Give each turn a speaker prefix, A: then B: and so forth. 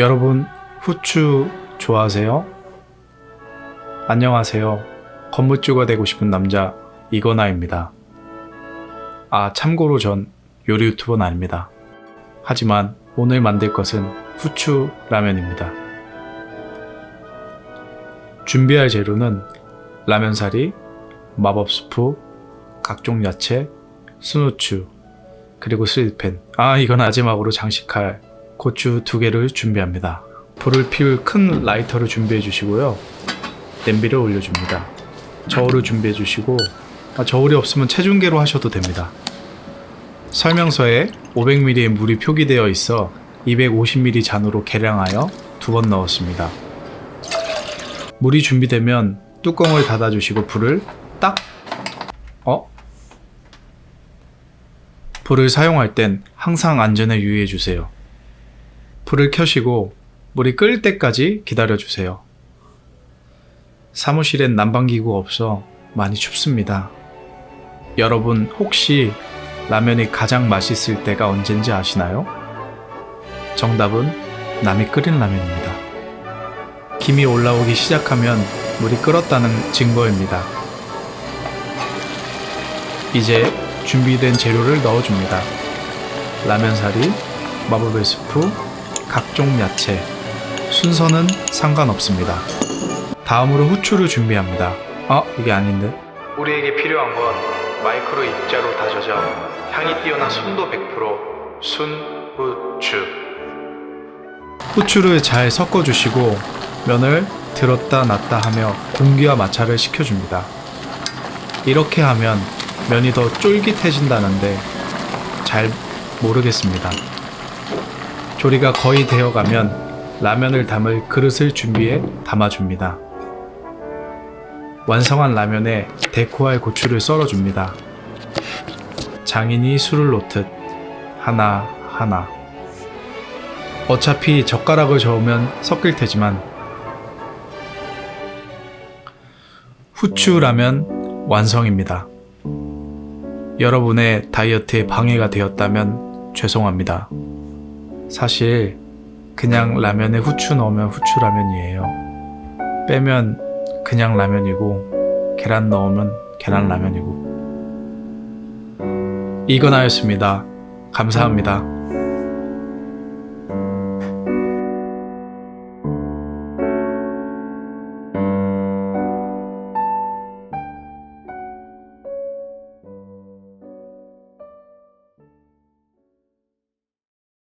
A: 여러분, 후추 좋아하세요? 안녕하세요. 건물주가 되고 싶은 남자, 이건아입니다. 아, 참고로 전 요리 유튜버는 아닙니다. 하지만 오늘 만들 것은 후추 라면입니다. 준비할 재료는 라면사리, 마법 스프, 각종 야채, 순후추, 그리고 스리펜. 아, 이건 마지막으로 장식할 고추 두 개를 준비합니다. 불을 피울 큰 라이터를 준비해 주시고요. 냄비를 올려줍니다. 저울을 준비해 주시고 아, 저울이 없으면 체중계로 하셔도 됩니다. 설명서에 500ml의 물이 표기되어 있어 250ml 잔으로 계량하여 두 번 넣었습니다. 물이 준비되면 뚜껑을 닫아주시고 불을 딱 어? 불을 사용할 땐 항상 안전에 유의해 주세요. 불을 켜시고 물이 끓을 때까지 기다려 주세요. 사무실엔 난방기구가 없어 많이 춥습니다. 여러분 혹시 라면이 가장 맛있을 때가 언젠지 아시나요? 정답은 남이 끓인 라면입니다. 김이 올라오기 시작하면 물이 끓었다는 증거입니다. 이제 준비된 재료를 넣어줍니다. 라면사리, 마법의 스프, 각종 야채. 순서는 상관없습니다. 다음으로 후추를 준비합니다. 아, 이게 아닌데? 우리에게 필요한 건 마이크로 입자로 다져져 향이 뛰어난 순도 100% 순후추. 후추를 잘 섞어주시고 면을 들었다 놨다 하며 공기와 마찰을 시켜줍니다. 이렇게 하면 면이 더 쫄깃해진다는데 잘 모르겠습니다. 조리가 거의 되어 가면 라면을 담을 그릇을 준비해 담아줍니다. 완성한 라면에 데코할 고추를 썰어줍니다. 장인이 술을 놓듯 하나 하나. 어차피 젓가락을 저으면 섞일 테지만 후추 라면 완성입니다. 여러분의 다이어트에 방해가 되었다면 죄송합니다. 사실 그냥 라면에 후추 넣으면 후추 라면이에요. 빼면 그냥 라면이고 계란 넣으면 계란 라면이고 이거나였습니다. 감사합니다.